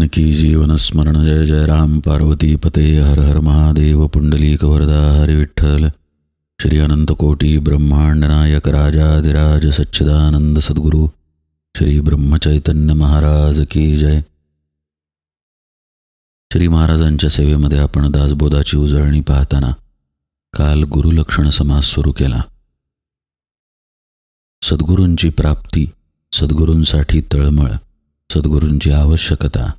जानकी जीवन स्मरण। जय जय राम पार्वती पते हर हर महादेव पुंडली वरदा हरि विठ्ठल श्री अनंत कोटी ब्रह्मांड नायक राजाधिराज सच्चिदानंद सद्गुरू श्री ब्रह्मचैतन्य महाराज की जय। श्री महाराजांच्या सेवेमध्ये आपण दासबोधाची उजळणी पाहताना काल गुरुलक्षण समास सुरू केला. सद्गुरूंची प्राप्ती सद्गुरूंसाठी तळमळ सद्गुरूंची आवश्यकता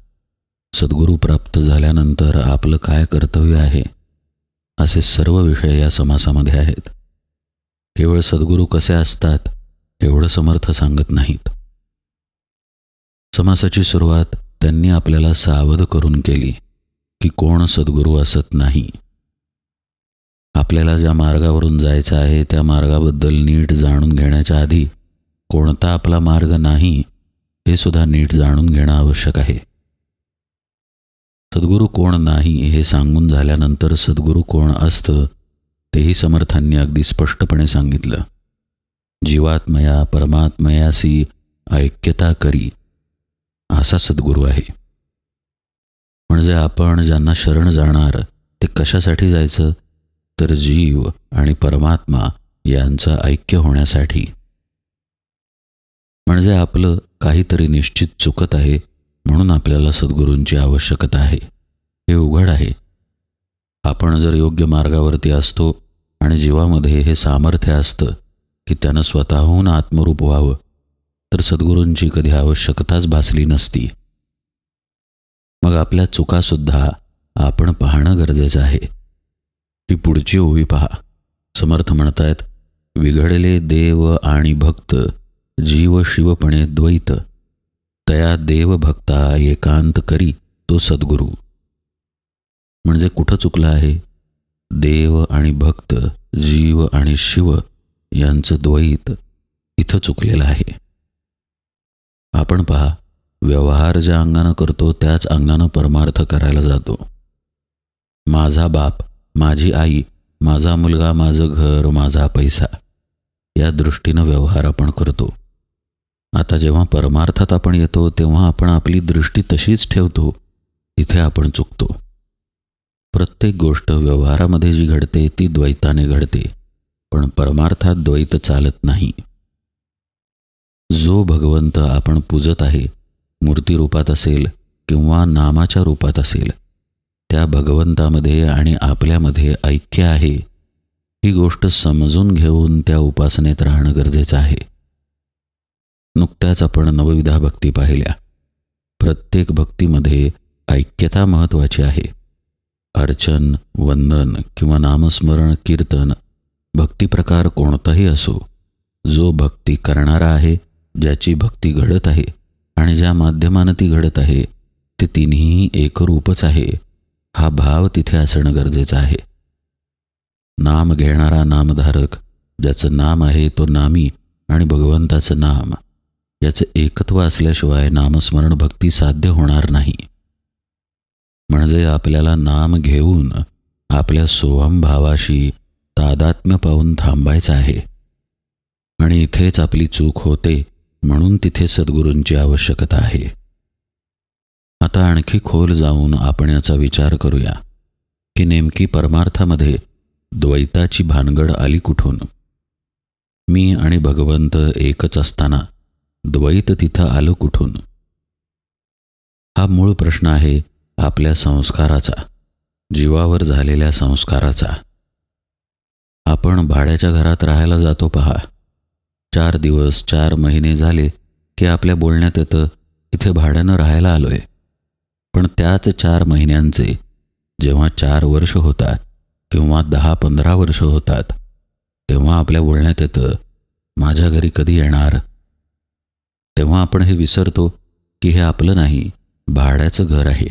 सद्गुरू प्राप्त झाल्यानंतर आपलं काय कर्तव्य आहे? असे सर्व विषय या समासामध्ये आहेत. केवळ सद्गुरू कसे असतात एवढं समर्थ सांगत नाहीत. समासाची सुरुवात त्यांनी आपल्याला सावध करून केली की कोण सद्गुरू असत नाही. आपल्याला ज्या मार्गावरून जायचं आहे त्या मार्गाबद्दल नीट जाणून घेण्याच्या आधी कोणता आपला मार्ग नाही हे सुद्धा नीट जाणून घेणं आवश्यक आहे. सद्गुरू कोण नाही हे सांगून झाल्यानंतर सद्गुरू कोण असतं तेही समर्थांनी अगदी स्पष्टपणे सांगितलं. जीवात्मया परमात्मयासी ऐक्यता करी असा सद्गुरू आहे. म्हणजे आपण ज्यांना शरण जाणार ते कशासाठी जायचं? तर जीव आणि परमात्मा यांचं ऐक्य होण्यासाठी. म्हणजे आपलं काहीतरी निश्चित चुकत आहे म्हणून आपल्याला सद्गुरूंची आवश्यकता आहे. हे उघड आहे. आपण जर योग्य मार्गावरती असतो आणि जीवामध्ये हे सामर्थ्य असतं की त्यानं स्वतःहून आत्मरूप व्हावं तर सद्गुरूंची कधी आवश्यकताच भासली नसती. मग आपल्या चुकासुद्धा आपण पाहणं गरजेचं आहे. ही पुढची ओवी पहा. समर्थ म्हणतायत विघडले देव आणि भक्त जीव शिवपणे द्वैत तया देव भक्ता एकांत करी तो सद्गुरू. म्हणजे कुठं चुकलं आहे? देव आणि भक्त जीव आणि शिव यांचं द्वैत इथं चुकलेलं आहे. आपण पहा व्यवहार ज्या अंगानं करतो त्याच अंगानं परमार्थ करायला जातो. माझा बाप माझी आई माझा मुलगा माझं घर माझा पैसा या दृष्टीनं व्यवहार आपण करतो. आता जेव्हा परमार्थात आपण येतो तेव्हा आपण आपली दृष्टी तशीच ठेवतो इथे आपण चुकतो. प्रत्येक गोष्ट व्यवहारामध्ये जी घडते ती द्वैताने घडते पण परमार्थात द्वैत चालत नाही. जो भगवंत आपण पूजत आहे मूर्ती रूपात असेल किंवा नामाच्या रूपात असेल त्या भगवंतामध्ये आणि आपल्यामध्ये ऐक्य आहे. ही गोष्ट समजून घेऊन त्या उपासनेत राहणं गरजेचं आहे. नुकत्याच आपण नवविधा भक्ती पाहिल्या. प्रत्येक भक्तीमध्ये ऐक्यता महत्त्वाची आहे. अर्चन वंदन किंवा नामस्मरण कीर्तन भक्तिप्रकार कोणताही असो जो भक्ती करणारा आहे ज्याची भक्ती घडत आहे आणि ज्या माध्यमानं ती घडत आहे ते तिन्ही एकरूपच आहे. हा भाव तिथे असणं गरजेचं आहे. नाम घेणारा नामधारक ज्याचं नाम आहे तो नामी आणि भगवंताचं नाम. याचं एकत्व असल्याशिवाय नामस्मरण भक्ती साध्य होणार नाही. म्हणजे आपल्याला नाम घेऊन आपल्या सोहम भावाशी तादात्म्य पाहून थांबायचं आहे. आणि इथेच आपली चूक होते म्हणून तिथे सद्गुरूंची आवश्यकता आहे. आता आणखी खोल जाऊन आपण याचा विचार करूया की नेमकी परमार्थामध्ये द्वैताची भानगड आली कुठून? मी आणि भगवंत एकच असताना द्वैत तिथं आलं कुठून? हा मूळ प्रश्न आहे आपल्या संस्काराचा जीवावर झालेल्या संस्काराचा. आपण भाड्याच्या घरात राहायला जातो पहा. चार दिवस चार महिने झाले की आपल्या बोलण्यात येतं इथे भाड्यानं राहायला आलोय. पण त्याच चार महिन्यांचे जेव्हा चार वर्ष होतात किंवा दहा पंधरा वर्ष होतात तेव्हा आपल्या बोलण्यात येतं माझ्या घरी कधी येणार? तेव्हा आपण हे विसरतो की हे आपलं नाही भाड्याचं घर आहे.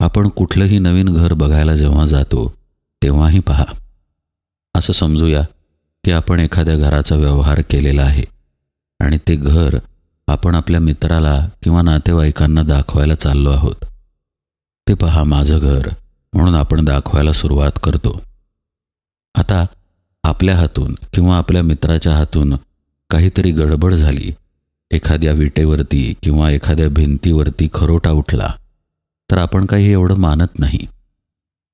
आपण कुठलंही नवीन घर बघायला जेव्हा जातो तेव्हाही पहा. असं समजूया की आपण एखाद्या घराचा व्यवहार केलेला आहे आणि ते घर आपण आपल्या मित्राला किंवा नातेवाईकांना दाखवायला चाललो आहोत. ते पहा माझं घर म्हणून आपण दाखवायला सुरुवात करतो. आता आपल्या हातून किंवा आपल्या मित्राच्या हातून काहीतरी गडबड झाली. एखाद्या विटेवरती किंवा एखाद्या भिंतीवरती खरोटा उठला. तर आपण काही एवढं मानत नाही.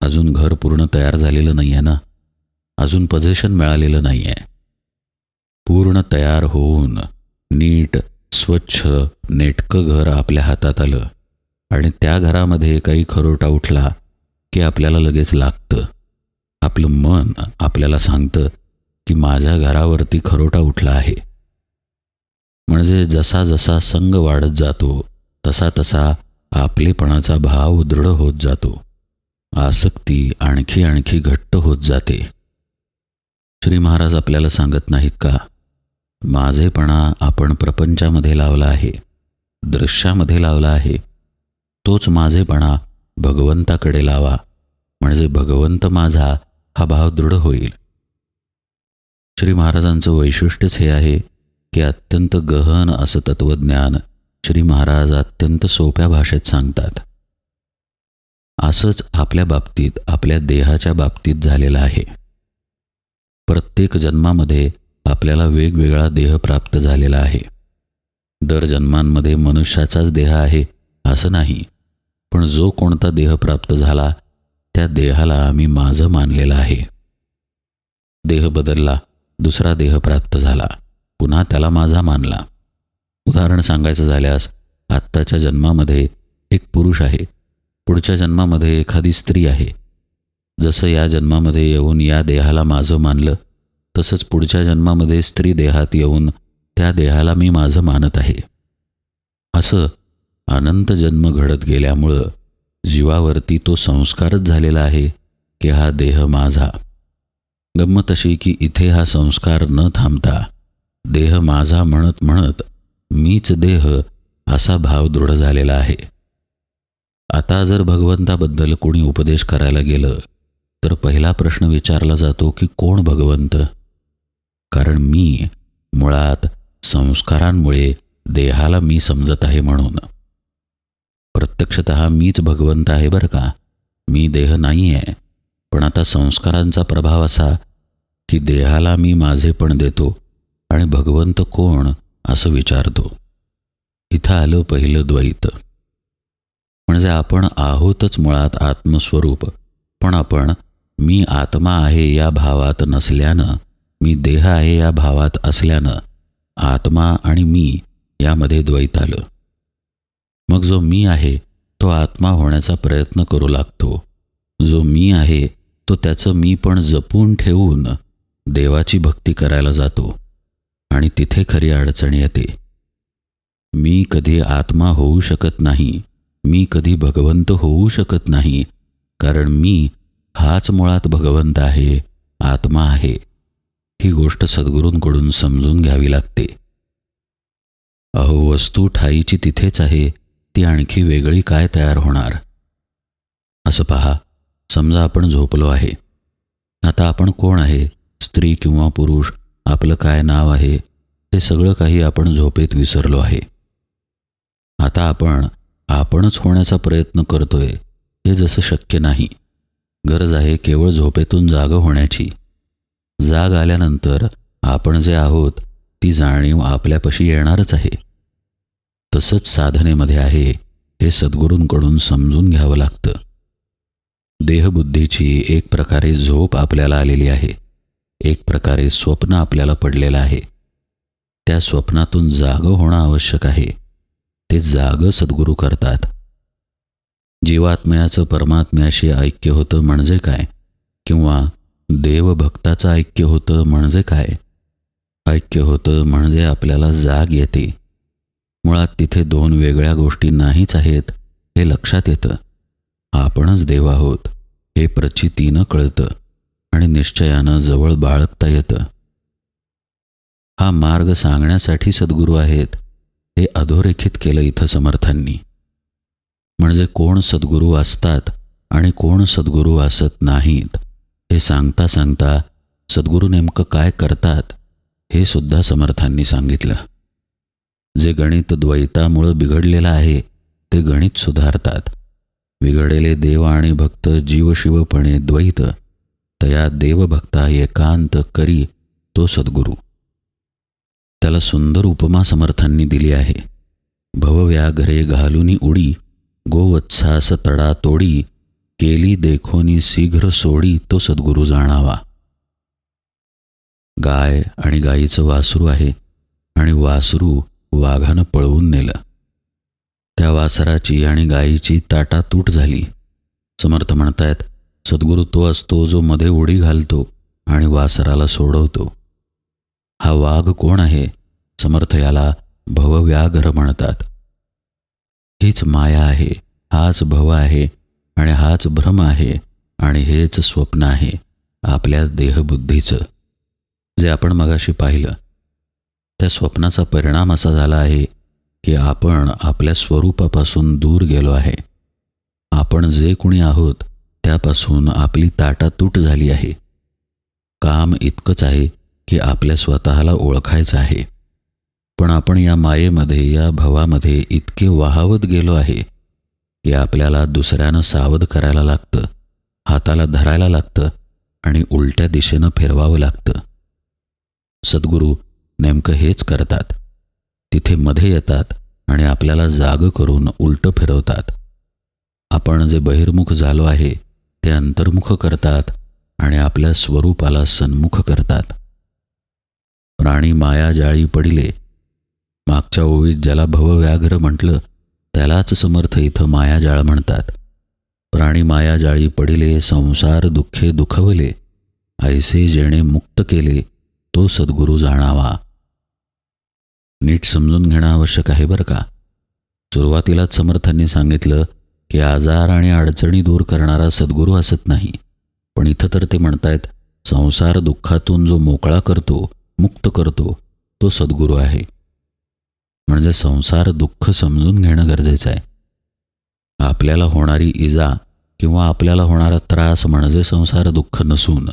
अजून घर पूर्ण तयार झालेलं नाही आहे ना? अजून पजेशन मिळालेलं नाही आहे पूर्ण तयार होऊन नीट स्वच्छ नेटकं घर आपल्या हातात आलं. आणि त्या घरामध्ये काही खरोटा उठला की आपल्याला लगेच लागतं. आपलं मन आपल्याला सांगतं की माझ्या घरावरती खरोटा उठला आहे. म्हणजे जसा जसा संग वाढत जातो तसा तसा आपलेपणाचा भाव दृढ होत जातो. आसक्ती आणखी आणखी घट्ट होत जाते. श्री महाराज आपल्याला सांगत नाहीत का? माझेपणा आपण प्रपंचामध्ये लावला आहे दृश्यामध्ये लावला आहे. तोच माझेपणा भगवंताकडे लावा म्हणजे भगवंत माझा हा भाव दृढ होईल. श्री महाराजांचं वैशिष्ट्यच हे आहे की अत्यंत गहन असं तत्वज्ञान श्री महाराज अत्यंत सोप्या भाषेत सांगतात. असंच आपल्या बाबतीत आपल्या देहाच्या बाबतीत झालेलं आहे. प्रत्येक जन्मामध्ये आपल्याला वेगवेगळा देह प्राप्त झालेला आहे. दर जन्मांमध्ये मनुष्याचाच देह आहे असं नाही पण जो कोणता देह प्राप्त झाला त्या देहाला आम्ही माझं मानलेलं आहे. देह बदलला दुसरा देह प्राप्त झाला. पुन्हा त्याला माझा मानला. उदाहरण सांगायचं झाल्यास आत्ताच्या जन्मामध्ये एक पुरुष आहे. पुढच्या जन्मामध्ये एखादी स्त्री आहे. जसं या जन्मामध्ये येऊन या देहाला माझं मानलं तसंच पुढच्या जन्मामध्ये स्त्री देहात येऊन त्या देहाला मी माझं मानत आहे. असं अनंत जन्म घडत गेल्यामुळं जीवावरती तो संस्कारच झालेला आहे की हा देह माझा. गंमत अशी की इथे हा संस्कार न थांबता देह माझा म्हणत म्हणत मीच देह असा भाव दृढ झालेला आहे. आता जर भगवंताबद्दल कोणी उपदेश करायला गेलं तर पहिला प्रश्न विचारला जातो की कोण भगवंत? कारण मी मुळात संस्कारांमुळे देहाला मी समजत आहे म्हणून. प्रत्यक्षत मीच भगवंत आहे बरं का? मी देह नाही आहे पण आता संस्कारांचा प्रभाव असा की देहाला मी माझे पण देतो आणि भगवंत कोण असं विचारतो. इथं आलं पहिलं द्वैत. म्हणजे आपण आहोतच मुळात आत्मस्वरूप पण आपण मी आत्मा आहे या भावात नसल्यानं मी देह आहे या भावात असल्यानं आत्मा आणि मी यामध्ये द्वैत आलं. मग जो मी आहे तो आत्मा होण्याचा प्रयत्न करू लागतो. जो मी आहे तो त्याचं मी पण जपून ठेवून देवाची भक्ती करायला जातो. आणि तिथे खरी अडचण येते. मी कधी आत्मा होऊ शकत नाही मी कधी भगवंत होऊ शकत नाही कारण मी हाच मुळात भगवंत आहे आत्मा आहे. ही गोष्ट सद्गुरूंकडून समजून घ्यावी लागते. अहो वस्तू ठाईची तिथेच आहे ती आणखी वेगळी काय तयार होणार? असं पहा समजा आपण झोपलो आहे. आता आपण कोण आहे स्त्री किंवा पुरुष? आपलं काय नाव आहे हे सगळं काही आपण झोपेत विसरलो आहे. आता आपण आपणच होण्याचा प्रयत्न करतोय हे जसं शक्य नाही. गरज आहे केवळ झोपेतून जाग होण्याची. जाग आल्यानंतर आपण जे आहोत ती जाणीव आपल्यापाशी येणारच आहे. तसंच साधनेमध्ये आहे हे सद्गुरूंकडून समजून घ्यावं लागतं. देहबुद्धीची एक प्रकारे झोप आपल्याला आलेली आहे. एक प्रकारे स्वप्न आपल्याला पडलेलं आहे. त्या स्वप्नातून जाग होणं आवश्यक आहे. ते जाग सद्गुरू करतात. जीवात्म्याचं परमात्म्याशी ऐक्य होतं म्हणजे काय? किंवा देवभक्ताचं ऐक्य होतं म्हणजे काय? ऐक्य होतं म्हणजे आपल्याला जाग येते. मुळात तिथे दोन वेगळ्या गोष्टी नाहीच आहेत हे लक्षात येतं. आपणच देव आहोत हे प्रचितीनं कळतं. आणि निश्चयानं जवळ बाळगता येतं. हा मार्ग सांगण्यासाठी सद्गुरू आहेत हे अधोरेखित केलं इथं समर्थांनी. म्हणजे कोण सद्गुरू असतात आणि कोण सद्गुरू असत नाहीत हे सांगता सांगता सद्गुरू नेमकं काय करतात हे सुद्धा समर्थांनी सांगितलं. जे गणित द्वैतामुळं बिघडलेलं आहे ते गणित सुधारतात. बिघडलेले देव आणि भक्त जीवशिवपणे द्वैत तया देवभक्ता एकांत करी तो सद्गुरू. त्याला सुंदर उपमा समर्थांनी दिली आहे. भवव्याघ्रे घालुनी उडी गोवत्सास तडा तोडी केली देखोनी शीघ्र सोडी तो सद्गुरू जाणावा. गाय आणि गाईचं वासरू आहे आणि वासरू वाघानं पळवून नेलं. त्या वासराची आणि गायीची ताटातूट झाली. समर्थ म्हणतायत सद्गुरू तो असतो जो मध्ये उडी घालतो आणि वासराला सोडवतो. हा वाघ कोण आहे? समर्थ याला भवव्याघ्र म्हणतात. हीच माया आहे हाच भव आहे आणि हाच भ्रम आहे आणि हेच स्वप्न आहे आपल्या देहबुद्धीचं. जे आपण मगाशी पाहिलं त्या स्वप्नाचा परिणाम असा झाला आहे की आपण आपल्या स्वरूपापासून दूर गेलो आहे. आपण जे कुणी आहोत त्यापासून आपली ताटातूट झाली आहे. काम इतकंच आहे की आपल्या स्वतःला ओळखायचं आहे. पण आपण या मायेमध्ये या भवामध्ये इतके वाहावत गेलो आहे की आपल्याला दुसऱ्यानं सावध करायला लागतं हाताला धरायला लागतं आणि उलट्या दिशेनं फिरवावं लागतं. सद्गुरू नेमकं हेच करतात. तिथे मध्ये येतात आणि आपल्याला जाग करून उलटं फिरवतात. आपण जे बहिर्मुख झालो आहे ते अंतर्मुख करतात आणि आपल्या स्वरूपाला सन्मुख करतात. प्राणी माया जाळी पडिले. मागच्या ओळीत ज्याला भवव्याघ्र म्हटलं त्यालाच समर्थ इथं मायाजाळ म्हणतात. प्राणी माया जाळी पडिले संसार दुःखे दुखवले. ऐसे जेणे मुक्त केले तो सद्गुरू जाणावा. नीट समजून घेणं आवश्यक आहे बरं का? सुरुवातीलाच समर्थांनी सांगितलं की आजार आणि अडचणी दूर करणारा सद्गुरू असत नाही. पण इथं तर ते म्हणतायत संसार दुःखातून जो मोकळा करतो मुक्त करतो तो सद्गुरू आहे. म्हणजे संसार दुःख समजून घेणं गरजेचं आहे. आपल्याला होणारी इजा किंवा आपल्याला होणारा त्रास म्हणजे संसार दुःख नसून.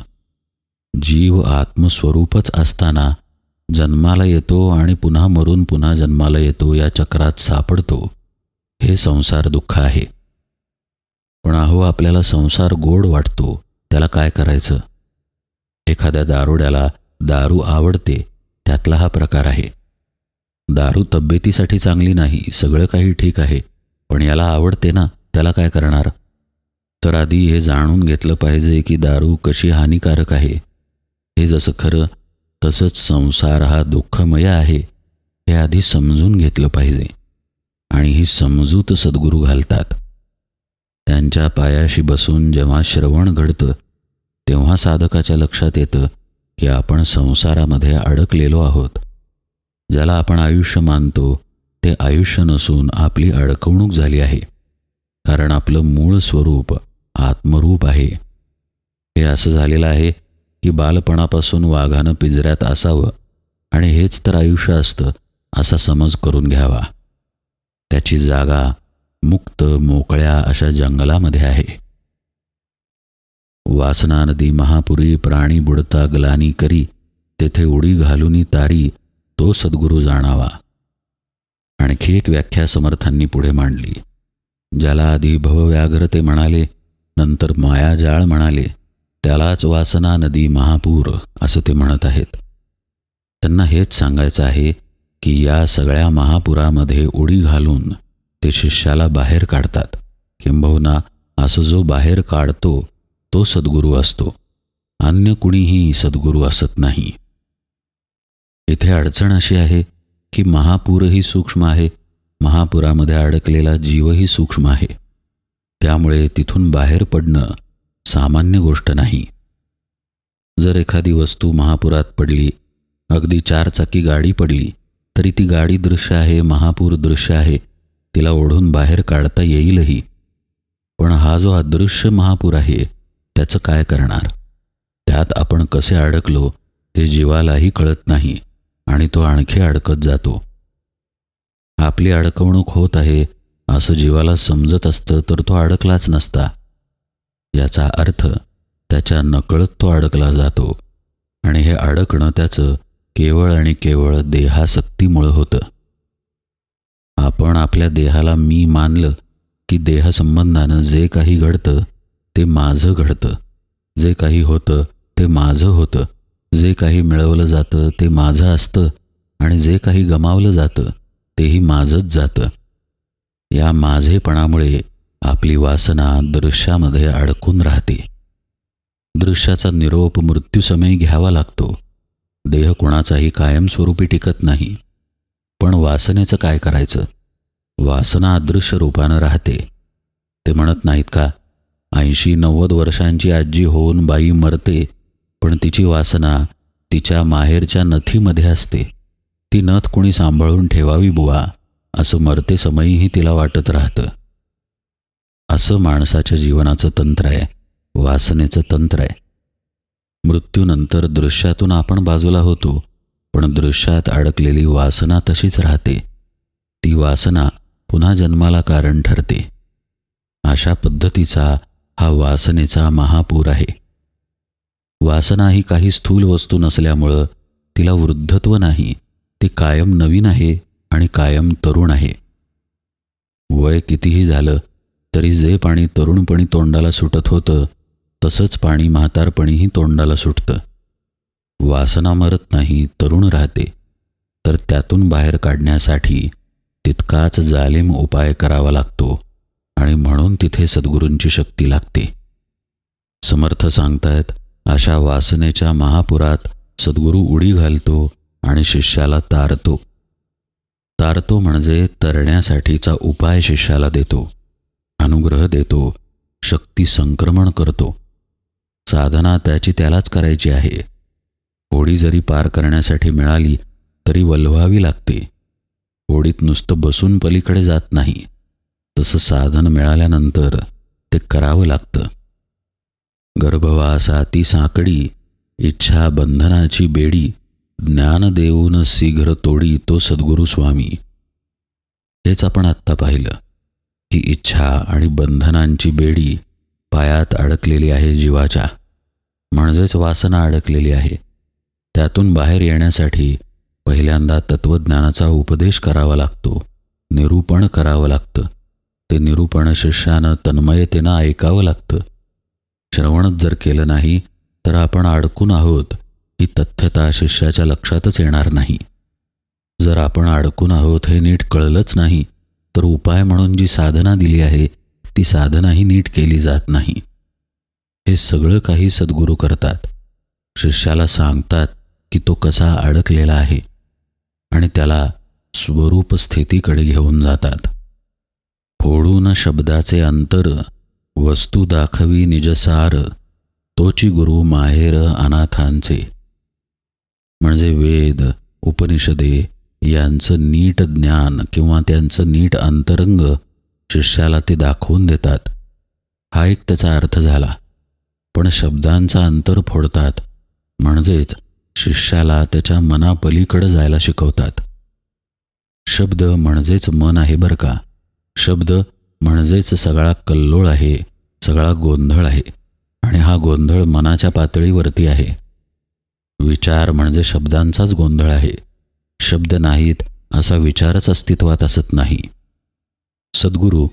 जीव आत्मस्वरूपच असताना जन्माला येतो आणि पुन्हा मरून पुन्हा जन्माला येतो या चक्रात सापडतो हे संसार दुःख आहे. पण अहो आपल्याला संसार गोड वाटतो. त्याला काय करायचं? एखाद्या दारुड्याला दारू आवडते त्यातला हा प्रकार आहे. दारू तब्येतीसाठी चांगली नाही सगळं काही ठीक आहे पण याला आवडते ना त्याला काय करणार? तर आधी हे जाणून घेतलं पाहिजे की दारू कशी हानिकारक आहे. हे जसं खरं तसंच संसार हा दुःखमय आहे हे आधी समजून घेतलं पाहिजे. आणि ही समजूत सद्गुरू घालतात. त्यांच्या पायाशी बसून जेव्हा श्रवण घडतं तेव्हा साधकाच्या लक्षात येतं की आपण संसारामध्ये अडकलेलो आहोत. ज्याला आपण आयुष्य मानतो ते आयुष्य नसून आपली अडकवणूक झाली आहे. कारण आपलं मूळ स्वरूप आत्मरूप आहे. हे असं झालेलं आहे की बालपणापासून वाघानं पिंजऱ्यात असावं आणि हेच तर आयुष्य असतं असा समज करून घ्यावा. त्याची जागा मुक्त मोकळ्या अशा जंगलामध्ये आहे. वासना नदी महापुरी प्राणी बुडता गलानी करी तेथे उडी घालूनी तारी तो सद्गुरू जाणावा. आणखी एक व्याख्या समर्थांनी पुढे मांडली. ज्याला आधी भवव्याघ्र ते म्हणाले नंतर मायाजाळ म्हणाले त्यालाच वासना नदी महापूर असं ते म्हणत आहेत. त्यांना हेच सांगायचं आहे की या सगळ्या महापुरामध्ये उडी घालून ते शिष्याला बाहेर काढतात. किंबहुना असं जो बाहेर काढतो तो सद्गुरू असतो. अन्य कुणीही सद्गुरू असत नाही. इथे अडचण अशी आहे की महापूरही सूक्ष्म आहे. महापुरामध्ये अडकलेला जीवही सूक्ष्म आहे. त्यामुळे तिथून बाहेर पडणं सामान्य गोष्ट नाही. जर एखादी वस्तू महापुरात पडली अगदी चारचाकी गाडी पडली तरी ती गाडी दृश्य आहे महापूर दृश्य आहे तिला ओढून बाहेर काढता येईलही. पण हा जो अदृश्य महापूर आहे त्याचं काय करणार? त्यात आपण कसे अडकलो हे जीवालाही कळत नाही आणि तो आणखी अडकत जातो. आपली अडकवणूक होत आहे असं जीवाला समजत असतं तर तो अडकलाच नसता. याचा अर्थ त्याच्या नकळत तो अडकला जातो. आणि हे अडकणं त्याचं केवळ आणि केवळ देहासक्तीमुळं होतं. आपण आपल्या देहाला मी मानलं की देहसंबंधानं जे काही घडतं ते माझं घडतं. जे काही होतं ते माझं होतं. जे काही मिळवलं जातं ते माझं असतं. आणि जे काही गमावलं जातं तेही माझंच जातं. या माझेपणामुळे आपली वासना दृश्यामध्ये अडकून राहते. दृश्याचा निरोप मृत्यूसमयी घ्यावा लागतो. देह कोणाचाही कायमस्वरूपी टिकत नाही. पण वासनेचं काय करायचं? वासना अदृश्य रूपानं राहते. ते म्हणत नाहीत का? ऐंशी नव्वद वर्षांची आजी होऊन बाई मरते पण तिची वासना तिच्या माहेरच्या नथीमध्ये असते. ती नथ कोणी सांभाळून ठेवावी बुवा असं मरते समयीही तिला वाटत राहतं. असं माणसाच्या जीवनाचं तंत्र आहे वासनेचं तंत्र आहे. मृत्यूनंतर दृश्यातून आपण बाजूला होतो पण दृश्यात अडकलेली वासना तशीच राहते. ती वासना पुन्हा जन्माला कारण ठरते. अशा पद्धतीचा हा वासनेचा महापूर आहे. वासना ही काही स्थूल वस्तू नसल्यामुळं तिला वृद्धत्व नाही ती कायम नवीन आहे आणि कायम तरुण आहे. वय कितीही झालं तरी जे पाणी तरुणपणी तोंडाला सुटत होतं तसंच पाणी म्हातारपणीही तोंडाला सुटतं. वासना मरत नाही तरुण राहते. तर त्यातून बाहेर काढण्यासाठी तितकाच जालिम उपाय करावा लागतो आणि म्हणून तिथे सद्गुरूंची शक्ती लागते. समर्थ सांगतायत अशा वासनेच्या महापुरात सद्गुरू उडी घालतो आणि शिष्याला तारतो. तारतो म्हणजे तरण्यासाठीचा उपाय शिष्याला देतो अनुग्रह देतो शक्ती संक्रमण करतो. साधना त्याची त्यालाच करायची आहे. होडी जरी पार करण्यासाठी मिळाली तरी वलवावी लागते. होडीत नुसतं बसून पलीकडे जात नाही. तसं साधन मिळाल्यानंतर ते करावं लागतं. गर्भवासा ती साकडी इच्छा बंधनाची बेडी ज्ञान देऊन शीघ्र तोडी तो सद्गुरू स्वामी. हेच आपण आत्ता पाहिलं ही इच्छा आणि बंधनांची बेडी पायात अडकलेली आहे जीवाच्या. म्हणजेच वासना अडकलेली आहे. त्यातून बाहेर येण्यासाठी पहिल्यांदा तत्त्वज्ञानाचा उपदेश करावा लागतो निरूपण करावं लागतं. ते निरूपण शिष्यानं तन्मयतेनं ऐकावं लागतं. श्रवणच जर केलं नाही तर आपण अडकून आहोत ही तथ्यता शिष्याच्या लक्षातच येणार नाही. जर आपण अडकून आहोत हे नीट कळलंच नाही तर उपाय म्हणून जी साधना दिली आहे ती साधनाही नीट केली जात नाही. हे सगळं काही सद्गुरू करतात. शिष्याला सांगतात की तो कसा अडकलेला आहे आणि त्याला स्वरूप स्थितीकडे घेऊन जातात. फोडून शब्दाचे अंतर वस्तू दाखवी निजसार तोची गुरु माहेर अनाथांचे. म्हणजे वेद उपनिषदे यांचं नीट ज्ञान किंवा त्यांचं नीट अंतरंग शिष्याला ते दाखवून देतात. हा एक त्याचा अर्थ झाला. पण शब्दांचा अंतर फोडतात. म्हणजेच शिष्याला त्याच्या मनापलीकडं जायला शिकवतात. शब्द म्हणजेच मन आहे बरं का? शब्द म्हणजेच सगळा कल्लोळ आहे सगळा गोंधळ आहे आणि हा गोंधळ मनाच्या पातळीवरती आहे. विचार म्हणजे शब्दांचाच गोंधळ आहे. शब्द नाहीत असा विचारच अस्तित्वात असत नाही. सद्गुरू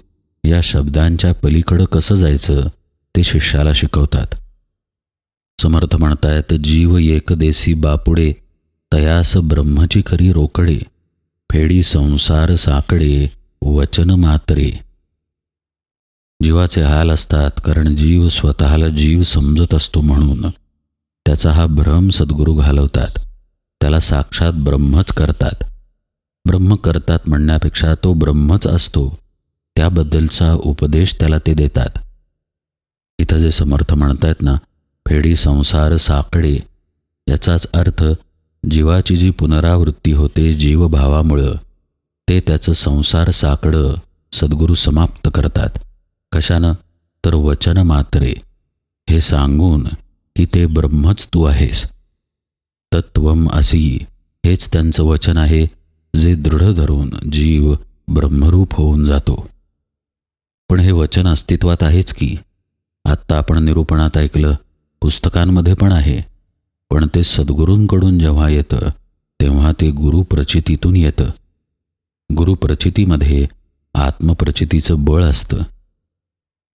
या शब्दांच्या पलीकडं कसं जायचं ते शिष्याला शिकवतात. समर्थ म्हणतायत जीव एकदेसी बापुडे तयास ब्रह्मची खरी रोकडे फेडी संसार साकडे वचन मात्रे. जीवाचे हाल असतात कारण जीव स्वतःला जीव समजत असतो म्हणून. त्याचा हा भ्रम सद्गुरू घालवतात. त्याला साक्षात ब्रह्मच करतात. ब्रह्म करतात म्हणण्यापेक्षा तो ब्रह्मच असतो. त्याबद्दलचा उपदेश त्याला ते देतात. इथं जे समर्थ म्हणतायत ना फेडी संसार साकडे याचाच अर्थ जीवाची जी पुनरावृत्ती होते जीवभावामुळं ते त्याचं संसार साकडं सद्गुरू समाप्त करतात. कशानं? तर वचन मात्रे. हे सांगून की ते ब्रह्मच तू आहेस. तत्वम असी हेच त्यांचं वचन आहे जे दृढ धरून जीव ब्रह्मरूप होऊन जातो. पण हे वचन अस्तित्वात आहेच की? आत्ता आपण निरूपणात ऐकलं पुस्तकांमध्ये पण आहे. पण ते सद्गुरूंकडून जेव्हा येतं तेव्हा ते गुरुप्रचितीतून येतं. गुरुप्रचितीमध्ये आत्मप्रचितीचं बळ असतं.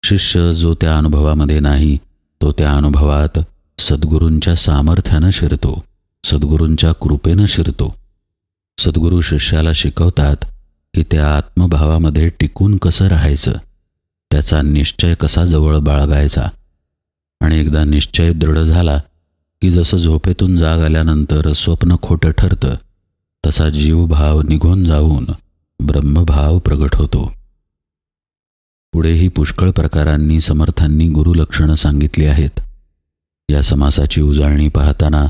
शिष्य जो त्या अनुभवामध्ये नाही तो त्या अनुभवात सद्गुरूंच्या सामर्थ्यानं शिरतो सद्गुरूंच्या कृपेनं शिरतो. सद्गुरू शिष्याला शिकवतात की त्या आत्मभावामध्ये टिकून कसं राहायचं त्याचा निश्चय कसा जवळ बाळगायचा आणि एकदा निश्चय दृढ झाला की जसं झोपेतून जाग आल्यानंतर स्वप्न खोटं ठरतं तसा जीवभाव निघून जाऊन ब्रह्मभाव प्रगट होतो. पुढेही पुष्कळ प्रकारांनी समर्थांनी गुरुलक्षणं सांगितली आहेत. या समासाची उजाळणी पाहताना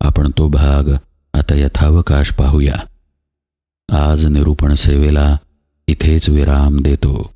आपण तो भाग आता यथावकाश पाहूया. आज निरूपण सेवेला इथेच विराम देतो.